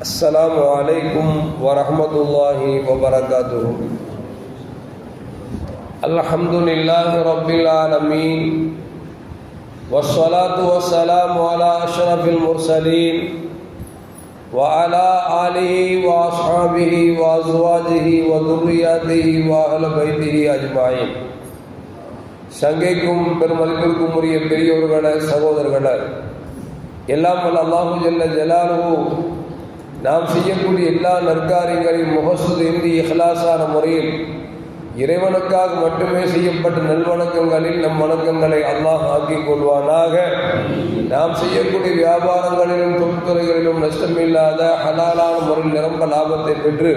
السلام عليكم ورحمة الله وبركاته الحمد لله رب العالمين والصلاة والسلام على أشرف المرسلين وعلى آله وأصحابه وأزواجه وذرياته وأهل بيته أجمعين சங்கைக்கும் பெருமதிப்பிற்கும் உரிய பெரியோர்களே சகோதரர்களே எல்லாம் வல்ல அல்லாஹு ஜல்ல ஜலாலுஹு நாம் செய்யக்கூடிய எல்லா நற்காரியங்களையும் முகசுது இந்தி இஹ்லாசான முறையில் இறைவனுக்காக மட்டுமே செய்யப்பட்ட நல்வணக்கங்களில் நம் வணக்கங்களை அல்லாஹ் ஆக்கிக் கொள்வானாக. நாம் செய்யக்கூடிய வியாபாரங்களிலும் தொழில்துறைகளிலும் நஷ்டமில்லாத ஹலாலான முறையில் நிரம்ப லாபத்தை பெற்று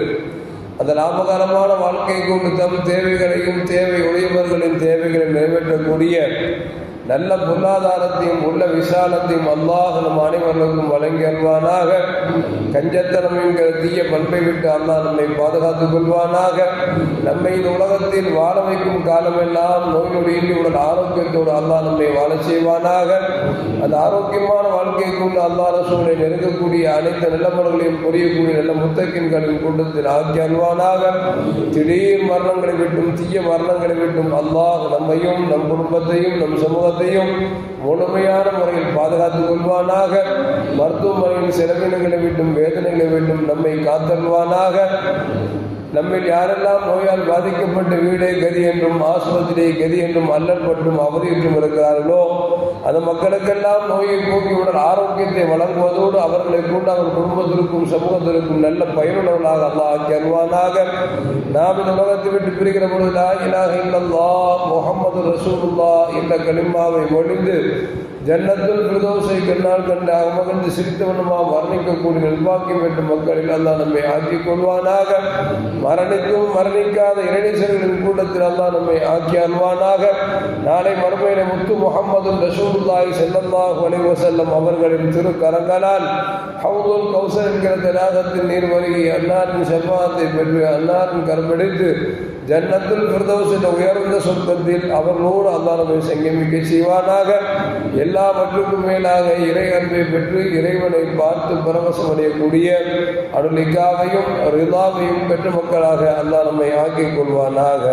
அந்த லாபகரமான வாழ்க்கை கொண்டு தம் தேவைகளையும் தேவை உடையவர்களின் தேவைகளை நிறைவேற்றக்கூடிய நல்ல பொருளாதாரத்தையும் உள்ள விசாலத்தையும் அல்லாஹ் நம் அனைவர்களுக்கும் வழங்கி அல்வானாக கஞ்சத்தனம் என்கிற தீய பண்பை விட்டு அல்லாஹ் நம்மை பாதுகாத்துக் கொள்வானாக. நம்மை இந்த உலகத்தில் வாழ வைக்கும் காலமெல்லாம் நோய் நொடியின்றி உடல் ஆரோக்கியத்தோடு அல்லாஹ் நம்மை வாழ செய்வானாக. அந்த ஆரோக்கியமான வாழ்க்கை கொண்டு அல்லாஹ் சூழலை நெருங்கக்கூடிய அனைத்து நல்லவர்களையும் புரியக்கூடிய நல்ல முத்தக்கின்களின் கூட்டத்தில் ஆக்கி அல்வானாக திடீர் மரணங்களை விட்டும் தீய மரணங்களை விட்டும் அல்லாஹ் நம்மையும் நம் குடும்பத்தையும் நம் சமூகத்தையும் முழுமையான முறையில் பாதுகாத்துக் கொள்வானாக. மருத்துவமனையின் செலவினங்களை விட்டும் வேதனைகளை விட்டும் நம்மை காத்தல்வானாக நம்மில் யாரெல்லாம் நோயால் பாதிக்கப்பட்ட வீடே கதி என்றும் ஆஸ்பத்திரியை கதி என்றும் அல்லற்பட்டும் அவதியிட்டும் இருக்கிறார்களோ அந்த மக்களுக்கெல்லாம் நோயை போக்கியுடன் ஆரோக்கியத்தை வழங்குவதோடு அவர்களை கொண்டு அவர் குடும்பத்திற்கும் சமூகத்திற்கும் நல்ல பயனுள்ளவர்களாக அல்லாஹ் அருவானாக நாம் இந்த உலகத்தை விட்டு பிரிகிற பொழுது லா இலாஹ இல்லல்லா முகமது ரசூலுல்லா என்ற கலிமாவை ஒழிந்து ஜன்னத்தில் பிரதோசை கண்ணால் கண்டு அகமகிழ்ந்து சிரித்தவனுமா மரணிக்கக்கூடிய நிர்வாகியம் பெற்ற மக்களில் அல்லா நம்மை ஆக்கிக் கொள்வானாக. மரணிக்கும் மரணிக்காத இரணீசர்களின் கூட்டத்தில் அல்லா நம்மை ஆக்கி அல்வானாக. நாளை மறுமையில முத்து முகமது ரசூல்லாய் ஸல்லல்லாஹு அலைஹி செல்லம் அவர்களின் திரு கரங்களால் ஹவுதுல் கௌசர் என்கிற தடாகத்தில் நீர் வருகி அன்னாரின் செல்வாத்தை பெற்று அன்னாரின் கரம்பிடித்து ஜன்னத்தில் பிரதோஸ் உயர்ந்த சொர்க்கத்தில் அவர்களோடு அல்லா நம்மை சங்கமிக்க செய்வானாக. எல்லாவற்றுக்கும் மேலாக இறை அன்பை பெற்று இறைவனை பார்த்து பரவசம் அடையக்கூடிய அருளிக்காவையும் ரிதாவையும் பெற்ற மக்களாக அல்லா நம்மை ஆக்கிக் கொள்வானாக.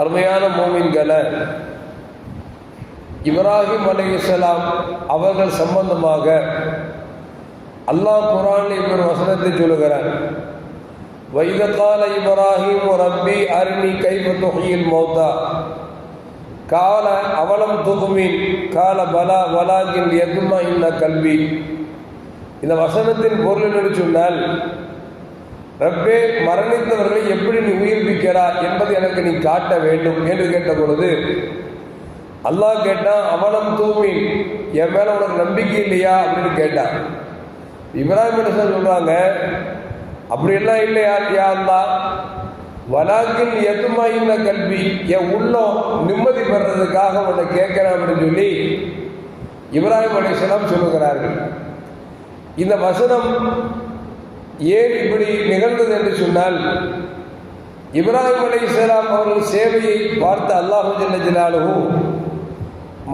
அருமையான மோமின்களை இப்ராஹிம் அலைஹிஸ்ஸலாம் அவர்கள் சம்பந்தமாக அல்லாஹ் குரான் ஒரு வசனத்தை சொல்லுகிறார். வைத கால இப்ராஹிம் ரப்பி அருணி கைப்பத்தொகையில் மௌத்தா கால அவலம் துகுமின் கால பலா வலாகின் எதுமா இன்ன கல்வி. இந்த வசனத்தின் பொருள் என்று சொன்னால் ரப்பே மரணித்தவர்களை எப்படி நீ உயிர்ப்பிக்கிறாய் என்பதை எனக்கு நீ காட்ட வேண்டும் என்று கேட்ட பொழுது அல்லாஹ் கேட்டான் அவலம் தூமின் என் மேல உனக்கு நம்பிக்கை இல்லையா அப்படின்னு கேட்டான். இப்ராஹிம் அலிஸ்லாம் சொல்றாங்க அப்படியெல்லாம் இல்லையா யா அல்லா வலாக்கில் எதுமா கல்வி? என் உள்ளம் நிம்மதி பெறதுக்காக உன்னை கேட்கிறேன் அப்படின்னு சொல்லி இப்ராஹிம் அலிஸ்லாம் சொல்லுகிறார்கள். இந்த வசனம் ஏன் இப்படி நிகழ்ந்தது என்று சொன்னால் இப்ராஹிம் அலி இஸ்லாம் அவர்கள் சேவையை பார்த்த அல்லாஹு ஜல்ல ஜலாலுஹு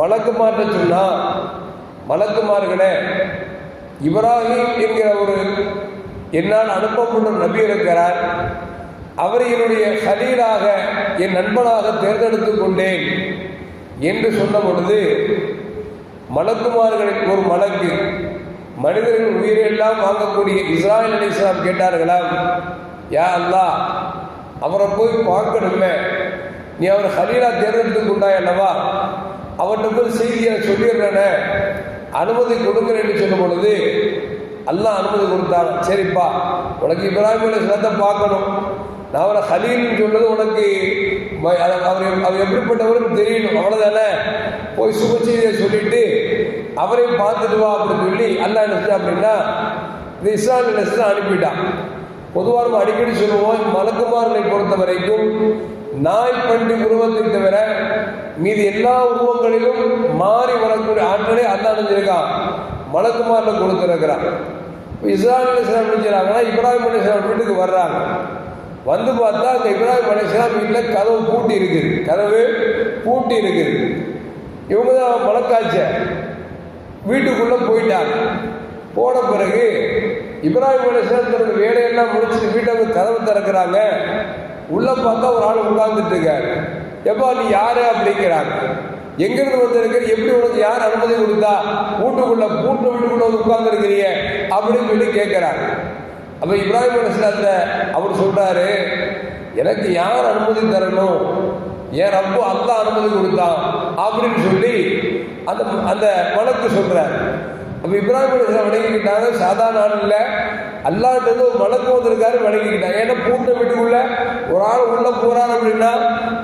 மலக்குமார்ட்ட சொன்னால் மலக்குமார்களே இப்ராஹிம் என்கிற ஒரு என்னால் அனுப்பப்படும் நபி இருக்கிறார். அவரை என்னுடைய ஹலீலாக என் நண்பனாக தேர்ந்தெடுத்துக் கொண்டேன் என்று சொன்ன பொழுது மலக்குமார்களின் ஒரு மலக்கு மனிதர்கள் உயிரெல்லாம் வாங்கக்கூடிய இஸ்ராயல் அலி இஸ்லாம் கேட்டார்களாம் யா அல்லா அவரை போய் பார்க்கணுமே நீ அவர் ஹலீலா தேர்ந்தெடுத்துக் கொண்டாய் அல்லவா? அவர்கிட்ட போய் செய்தியை சொல்லிடுறேனே அனுமதி கொடுங்க என்று சொல்லும் பொழுது அல்லாஹ் அனுமதி கொடுத்தாங்க சரிப்பா உனக்கு இப்ராஹிம் அலி இஸ்லாத்தை பார்க்கணும். நான் அவரை ஹலீல்னு சொன்னது உனக்கு அவர் அவர் எப்படிப்பட்டவரும் தெரியணும். அவ்வளோதானே போய் சுப செய்தியை சொல்லிட்டு அவரையும் பார்த்துட்டு வா அப்படின்னு சொல்லி அல்லா என்ன அப்படின்னா இந்த இஸ்லாம் இஸ்லாம் அனுப்பிட்டான். பொதுவாக நம்ம அடிக்கடி சொல்லுவோம் மலக்குமாரனை பொறுத்த வரைக்கும் நாய் பண்டி உருவத்தை தவிர மீது எல்லா உருவங்களிலும் மாறி வரக்கூடிய ஆற்றலை அல்லா அணிஞ்சிருக்கான் மலக்குமாரில் கொடுத்துருக்கிறான். இஸ்லாம் இஸ்லாம் செய்கிறாங்கன்னா இப்ராஹிம் அலி இஸ்லாம் வீட்டுக்கு வர்றாங்க. வந்து பார்த்தா அந்த இப்ராஹிம் அலிஸ்லாம் வீட்டில் கதவு பூட்டி இருக்குது. கதவு பூட்டி இருக்குது. இவங்க தான் மலக்காய்ச்ச வீட்டுக்குள்ளே போயிட்டாங்க போன பிறகு இப்ராஹிம் அலிஸ்லாம் தனது வேலையெல்லாம் முடிச்சுட்டு வீட்டை வந்து கதவு திறக்கிறாங்க. உள்ள பார்த்தா ஒரு ஆள் உட்கார்ந்துட்டு இருக்காரு. எப்பா நீ யாரு அப்படிங்கிறாங்க எங்கிருந்து வந்திருக்க? எப்படி உனக்கு யார் அனுமதி கொடுத்தா? வீட்டுக்குள்ள பூட்டு வீட்டுக்குள்ள வந்து உட்கார்ந்துருக்கிறீங்க அப்படின்னு சொல்லி கேட்கிறாங்க அப்போ இப்ராஹிம் அலிஸ்லாத்தில் அவர் சொல்கிறாரு எனக்கு யார் அனுமதி தரணும்? என் ரப்பு அல்லா அனுமதி கொடுத்தான். அப்படின்னு சொல்லி அந்த அந்த மனக்கு சொல்கிறார் அப்போ இப்ராஹிம் அலிஸ்லாம் வணங்கிக்கிட்டாங்க சாதாரண ஆள் இல்லை. அல்லாட்டது ஒரு மலக்கு வந்திருக்காரு வணங்கிக்கிட்டாங்க ஏன்னா பூட்டை வீட்டுக்குள்ள ஒரு ஆள் உள்ளே போகிறான் அப்படின்னா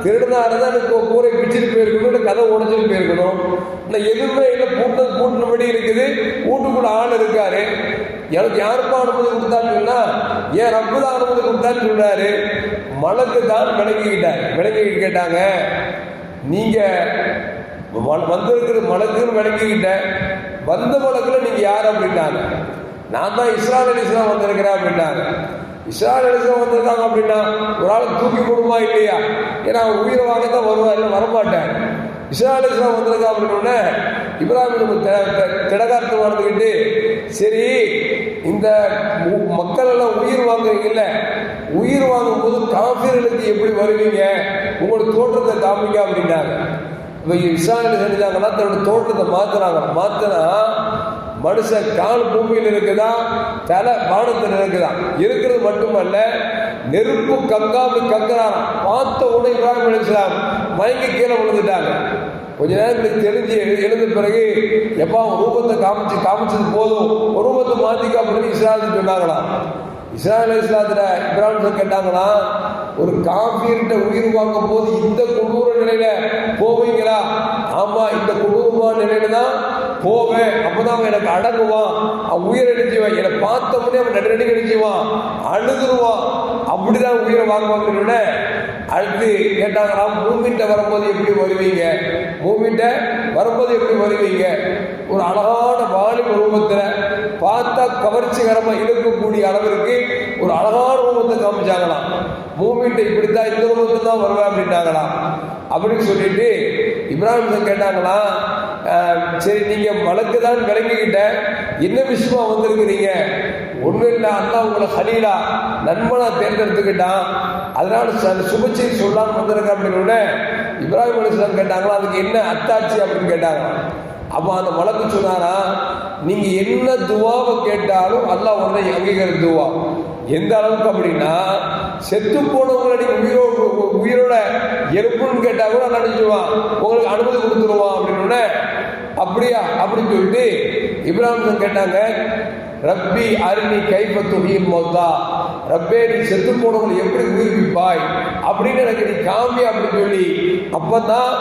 திருடனா இருந்தா எனக்கு கூரை பிச்சுட்டு போயிருக்கணும் கதை உடைச்சிட்டு போயிருக்கணும். இல்லை எதுவுமே இல்லை. பூட்ட பூட்டினபடி இருக்குது. வீட்டுக்குள்ள ஆள் இருக்காரு. எனக்கு யாருப்பா அனுமதி கொடுத்தான்னு சொன்னா ஏன் ரப்பு தான் அனுமதி கொடுத்தான்னு சொன்னார் மலக்கு தான் விளங்கிக்கிட்டார் விளங்கிக்கிட்டு கேட்டாங்க நீங்கள் வந்திருக்கிற மலக்குன்னு விளங்கிக்கிட்டேன் வந்த மலக்குல நீங்கள் யார் அப்படின்னாங்க நான் தான் இஸ்ரால் அலிஸ்லாம் வந்திருக்கிறேன் அப்படின்னாங்க இஸ்ரால் அலிஸ்லாம் வந்திருக்காங்க அப்படின்னா ஒரு ஆள் தூக்கி போடுமா இல்லையா? ஏன்னா அவன் உயிரை வாங்க தான் வருவா இல்லை வரமாட்டேன் இஸ்ரால் அலிஸ்லாம் வந்திருக்கா அப்படின்னோடனே இப்ராஹிம் திடகாரத்தை வாழ்ந்துக்கிட்டு சரி இந்த மக்கள் எல்லாம் உயிர் வாங்குறீங்கல்ல உயிர் வாங்கும்போது காஃபிர்களுக்கு எப்படி வருவீங்க? உங்களோட தோற்றத்தை காமிங்க அப்படின்னாங்க இவங்க விசாரணை செஞ்சாங்கன்னா தன்னோட தோற்றத்தை மாத்துறாங்க. மாத்தினா மனுஷன் கால் பூமியில் இருக்குதா? தலை வானத்தில் இருக்குதா? இருக்கிறது மட்டுமல்ல நெருப்பு கங்காமி கங்குறான் பார்த்த உடனே இப்ராஹிம் அலிஸ்லாம் மயங்கி கீழே விழுந்துட்டாங்க. கொஞ்ச நேரத்துக்கு தெரிஞ்சு எழுந்த பிறகு எப்பா ரூபத்தை காமிச்சு காமிச்சது போதும். ஒரு ரூபத்தை மாத்திக்க அப்படின்னு இஸ்லாத்துக்கு சொன்னாங்களாம் இஸ்ராயல் இஸ்லாத்துல இப்ராஹிம் கேட்டாங்களா ஒரு காபீர்கிட்ட உயிர் வாங்கும் போது இந்த கொடூர நிலையில போவீங்களா? ஆமா இந்த கொடூரமான நிலையில தான் போவேன். அப்பதான் அவன் எனக்கு அடங்குவான். அவன் உயிர் அடிச்சுவான் என்னை பார்த்த உடனே அவன் நடுநடி அடிச்சுவான் அழுதுருவான். அப்படிதான் உயிரை வாங்குவாங்க அடுத்து கேட்டாங்களா மூமின்ட்ட வரும்போது எப்படி வருவீங்க? மூமின்ட்ட வரும்போது எப்படி வருவீங்க? ஒரு அழகான வாலிப ரூபத்துல பார்த்தா கவர்ச்சிகரமாக இழுக்கக்கூடிய அளவிற்கு ஒரு அழகான ரூபத்தை காமிச்சாங்களாம். மூமெண்ட் இப்படித்தான் இந்த ரூபத்தை தான் வருவேன் அப்படின்னாங்களாம். அப்படின்னு சொல்லிட்டு இப்ராஹிம் கேட்டாங்களா சரி நீங்கள் வழக்கு தான் விளங்கிக்கிட்ட. என்ன விஷயமா வந்திருக்கிறீங்க? ஒன்றும் இல்லை அண்ணா உங்களை ஹலீலா நண்பனாக தேர்ந்தெடுத்துக்கிட்டான். அதனால் ச- சுபச்செய்தி சொல்லான்னு வந்திருக்க அப்படின்னு உடனே இப்ராஹிம் அலிஸ்லாம் கேட்டாங்களா அதுக்கு என்ன அத்தாட்சி? அப்படின்னு கேட்டாங்க அப்போ அந்த மலக்கு சொன்னாரா நீங்கள் என்ன துவாவை கேட்டாலும் அல்லாஹ் உடனே அங்கீகரித்துவா துவா. எந்த அளவுக்கு அப்படின்னா செத்து போனவங்களை நீங்கள் உயிரோடு உயிரோட எழுப்புன்னு கேட்டால் கூட நினைச்சுவான் உங்களுக்கு அனுமதி கொடுத்துருவான் அப்படின்னு உடனே அப்படியா? அப்படின்னு சொல்லிட்டு இப்ராஹிம் கேட்டாங்க ரப்பி அருணி கைப்ப உயிர் மௌத்தா. ரப்பே நீ செத்து போனவங்களை எப்படி உயிர்ப்பிப்பாய்? அப்படின்னு எனக்கு நீ காமி அப்படின்னு சொல்லி அப்பதான்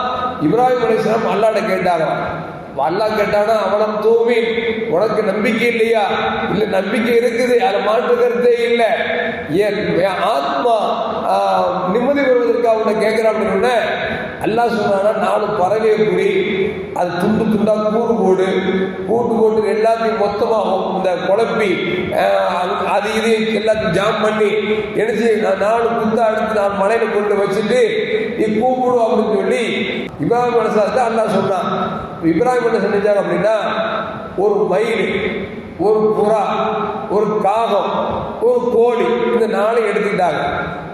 இப்ராஹிம் அலிஸ்லாம் அல்லாட கேட்டாங்க அல்லாஹ் கேட்டானா அவனம் தூமி உனக்கு நம்பிக்கை இல்லையா? இல்ல நம்பிக்கை இருக்குது. அதை மாற்று கருத்தே இல்லை. ஏன்? என் ஆத்மா நிம்மதி பெறுவதற்காக உன்னை கேட்கிறான். அப்படின்னு அல்லாஹ் சொன்னானா நாலு பறவையை குறி அது துண்டு துண்டாக கூடு போடு. கூட்டு போட்டு எல்லாத்தையும் மொத்தமாக இந்த குழப்பி அது- அது இது எல்லாத்தையும் ஜாம் பண்ணி எடுத்து நான் நாலு குத்தா எடுத்து நான் மலையில கொண்டு வச்சுட்டு நீ கூப்பிடும் அப்படின்னு சொல்லி இப்ராஹிம் அலிஸ்லாத்தை அல்லாஹ் சொன்னான். இப்ராஹிம் என்ன செஞ்சாங்க அப்படின்னா ஒரு மயில் ஒரு புறா ஒரு காகம் ஒரு கோழி இந்த நாலு எடுத்துக்கிட்டாங்க.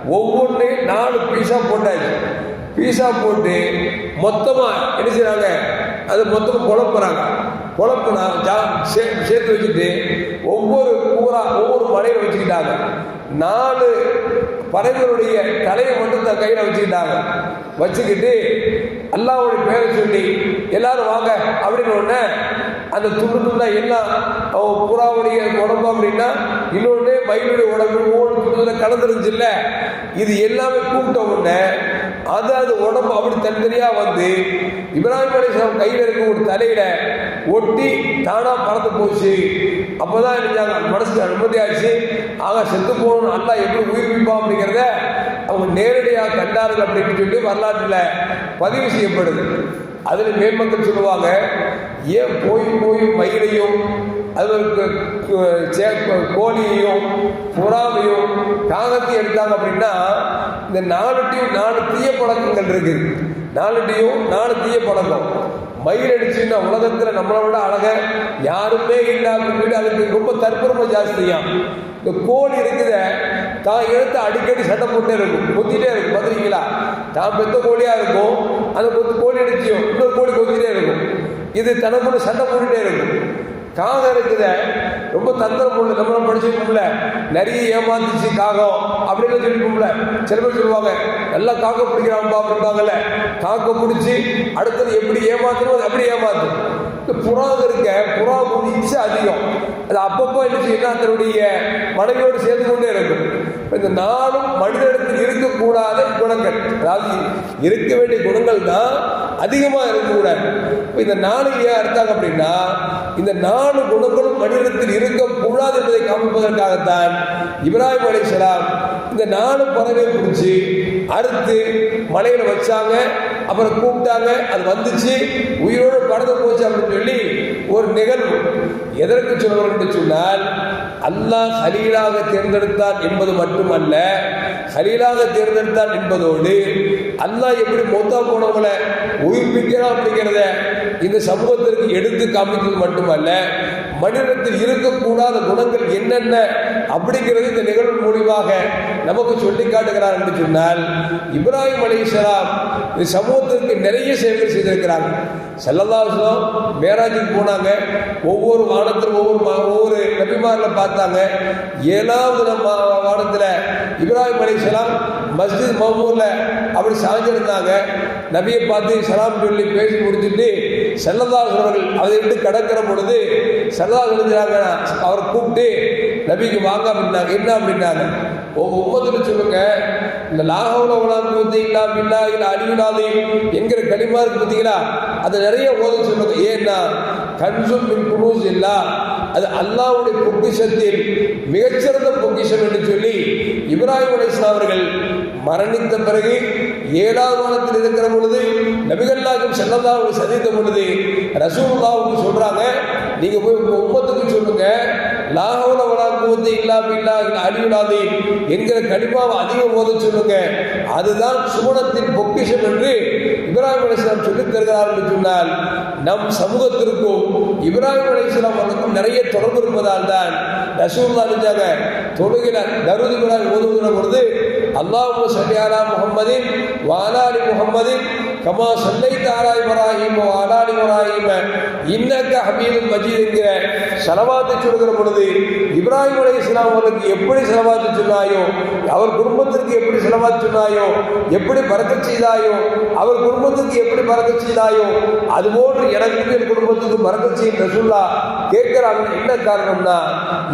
ஒவ்வொன்றையும் நாலு பீஸாக போட்டாச்சு. பீஸா போட்டு மொத்தமாக என்ன செய்கிறாங்க அது மொத்தமாக குழப்புறாங்க குழப்புனா ஜா சே- சேர்த்து வச்சுட்டு ஒவ்வொரு பூரா ஒவ்வொரு மலையை வச்சுக்கிட்டாங்க. நாலு பறவைகளுடைய தலையை மட்டும் தன் கையில் வச்சுக்கிட்டாங்க. வச்சுக்கிட்டு அல்லாவுடைய பேரை சொல்லி எல்லாரும் வாங்க அப்படின்னு அந்த துண்டு துண்டா எல்லாம் அவன் புறாவுடைய உடம்பு அப்படின்னா இன்னொன்று மயிலுடைய உடம்பு ஒவ்வொரு துண்டு கலந்துருந்துச்சு இல்லை இது எல்லாமே கூப்பிட்ட உடனே அது அது உடம்பு அப்படி தனித்தனியா வந்து இப்ராஹிம் அலிஸ்லாம் கையில் இருக்க ஒரு தலையில ஒட்டி தானா பறந்து போச்சு. அப்பதான் இருந்தாங்க மனசுக்கு நிம்மதியாச்சு ஆக செத்து போகணும் நல்லா எப்படி உயிர்ப்பிப்பான் அப்படிங்கிறத அவங்க நேரடியாக கண்டார்கள் அப்படின்னு சொல்லி வரலாற்றில் பதிவு செய்யப்படுது. அதில் மேம்பக்கள் சொல்லுவாங்க ஏன் போய் போய் மயிலையும் அதில் கோழியையும் புறாவையும் காகத்தையும் எடுத்தாங்க அப்படின்னா இந்த நாலுட்டையும் நாலு தீய பழக்கங்கள் இருக்குது நாலுட்டையும் நாலு தீய பழக்கம். மயில் அடிச்சுன்னா உலகத்தில் நம்மளை விட அழக யாருமே இல்லை அப்படின்னு சொல்லி அதுக்கு ரொம்ப தற்பெருமை ஜாஸ்தியாக இந்த கோழி இருக்குத தான் எழுத்து அடிக்கடி சண்டை போட்டே இருக்கும். கொத்திட்டே இருக்கும். பார்த்துருக்கீங்களா? தான் பெத்த கோழியாக இருக்கும். அந்த கொத்து கோழி அடிச்சியும் இன்னொரு கோழி கொத்திட்டே இருக்கும். இது தனக்குள்ள சண்டை போட்டுட்டே இருக்கும். காகம் இருக்குது. ரொம்ப தந்திரம் உள்ள நம்மள படிச்சிருக்கோம்ல. நிறைய ஏமாந்துச்சு காகம் அப்படின்னு சொல்லிருக்கோம்ல. சில பேர் சொல்லுவாங்க நல்லா காக்க பிடிக்கிறான்பா அப்படிம்பாங்கல்ல காக்க பிடிச்சி அடுத்தது எப்படி ஏமாத்தணும் அது அப்படி ஏமாத்தும். இந்த இருக்க புறா கொஞ்சம் அதிகம். அது அப்பப்போ என்ன செய்யணும் அதனுடைய மனைவியோடு சேர்ந்து கொண்டே இருக்கும். இந்த நானும் மனிதனிடத்தில் இருக்கக்கூடாத குணங்கள். அதாவது இருக்க வேண்டிய குணங்கள் தான் அதிகமாக இருக்கக்கூடாது. இப்போ இந்த நாலு ஏன் அர்த்தாங்க அப்படின்னா இந்த நாலு குணங்களும் மனிதத்தில் இருக்கக்கூடாது என்பதை காமிப்பதற்காகத்தான் இப்ராஹிம் அலிஸ்லாம் இந்த நாலு பறவை பிடிச்சி அறுத்து மலையில வச்சாங்க. அப்புறம் கூப்பிட்டாங்க அது வந்துச்சு. உயிரோடு பறந்து போச்சு அப்படின்னு சொல்லி ஒரு நிகழ்வு. எதற்கு சொல்கிறோம் என்று சொன்னால் அல்லாஹ் ஹலீலாக தேர்ந்தெடுத்தான் என்பது மட்டுமல்ல ஹலீலாக தேர்ந்தெடுத்தான் என்பதோடு அல்லாஹ் எப்படி மொத்தா போனவங்களை உயிர்ப்பிக்கிறான் அப்படிங்கிறத இந்த சமூகத்திற்கு எடுத்து காமிக்கிறது மட்டுமல்ல மனிதத்தில் இருக்கக்கூடாத குணங்கள் என்னென்ன அப்படிங்கிறது இந்த நிகழ்வு மூலியமாக நமக்கு சொல்லி காட்டுகிறார் என்று சொன்னால் இப்ராஹிம் அலி இஸ்லாம் இந்த சமூகத்திற்கு நிறைய சேவை செய்திருக்கிறாங்க. செல்லதாசம் மேராஜுக்கு போனாங்க. ஒவ்வொரு வானத்திலும் ஒவ்வொரு ஒவ்வொரு நபிமாரில் பார்த்தாங்க. ஏழாவது வானத்தில் இப்ராஹிம் அலி இஸ்லாம் மஸ்ஜித் மஹமூரில் அப்படி சாஞ்சிருந்தாங்க. நபியை பார்த்து சலாம் சொல்லி பேசி முடிச்சுட்டு செல்லதாஸ் அவர்கள் அதை விட்டு கடக்கிற பொழுது செல்லதாஸ் எழுதுறாங்க அவரை கூப்பிட்டு நபிக்கு வாங்க அப்படின்னாங்க. என்ன அப்படின்னாங்க. உங்க உம்மத்தில் சொல்லுங்க. இந்த லாகவுல உலாம் பார்த்தீங்களா இல்லா பில்லா என்கிற களிமா இருக்கு பார்த்தீங்களா? அதை நிறைய ஓத சொல்லுங்க. ஏன்னா கன்சும் மின் குரூஸ் இல்லா. அது அல்லாவுடைய பொக்கிஷத்தில் மிகச்சிறந்த பொக்கிஷம் என்று சொல்லி இப்ராஹிம் அலிஸ்லாம் அவர்கள் மரணித்த பிறகு ஏழாவது வாரத்தில் இருக்கிற பொழுது நபிகல்லாக்கும் செல்லல்லாவுக்கு சந்தித்த பொழுது ரசூல்லாவுக்கு சொல்றாங்க நீங்க போய் உங்க உம்மத்துக்கு சொல்லுங்க. லாகவுல வளா இல்லாம இல்லா பில்லா அழிவிடாதே என்கிற கடிமாவை அதிகம் போத சொல்லுங்க. அதுதான் சுமணத்தின் பொக்கிஷம் என்று இப்ராஹிம் அலிஸ்லாம் சொல்லித் தருகிறார் என்று சொன்னால் நம் சமூகத்திற்கும் இப்ராஹிம் அலிஸ்லாம் அவர்களுக்கும் நிறைய தொடர்பு இருப்பதால் தான் ரசூல்லா இருந்தாங்க தொழுகிற தருது விழா ஓதுகிற பொழுது அல்லாஹு சல்லியாலா முகம்மதின் வாலாலி முகம்மதின் கமா சல்லை தாராய் இப்ராஹிம் வாலாலி இப்ராஹிம். இன்னக்க ஹமீதுல் மஜீத் என்கிற செலவாத்து சொல்கிற பொழுது இப்ராஹிம் அலி இஸ்லாம் அவர்களுக்கு எப்படி செலவாத்து சொன்னாயோ அவர் குடும்பத்திற்கு எப்படி செலவாத்து சொன்னாயோ எப்படி பறக்க செய்தாயோ அவர் குடும்பத்துக்கு எப்படி பறக்க செய்தாயோ அதுபோன்று எனக்கு என் குடும்பத்துக்கு பறக்க செய்யும் ரசுல்லா கேட்கிறாங்க என்ன காரணம்னா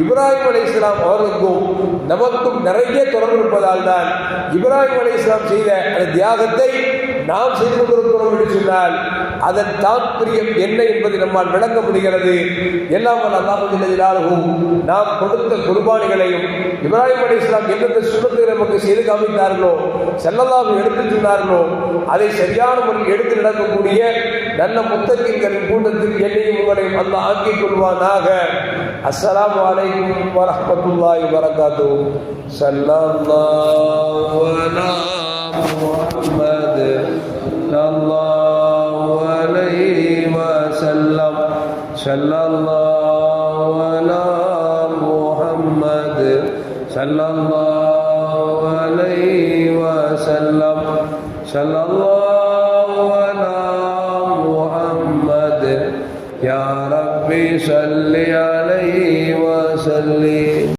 இப்ராஹிம் அலி இஸ்லாம் அவர்களுக்கும் நமக்கும் நிறைய தொடர்பு இருப்பதால் தான் இப்ராஹிம் அலி இஸ்லாம் செய்த அந்த தியாகத்தை நாம் செய்து கொண்டிருக்கிறோம் என்று சொன்னால் அதன் தாத்பரியம் என்ன என்பதை நம்மால் விளங்க முடிகிறது. எல்லாம் அல்லாஹும் நாம் கொடுத்த குர்பானிகளையும் இப்ராஹிம் அலி இஸ்லாம் எந்தெந்த சுண்ணத்தை நமக்கு செய்து காமித்தார்களோ செல்லதாக எடுத்து சொன்னார்களோ அதை சரியான முறையில் எடுத்து நடக்கக்கூடிய நல்ல முத்தகின்களின் கூட்டத்தில் என்னையும் உங்களையும் அந்த ஆக்கிக் கொள்வானாக. அஸ்ஸலாமு வலைக்கும் வரஹ்மத்துல்லாஹி வரகாத்து ஸல்லல்லாஹு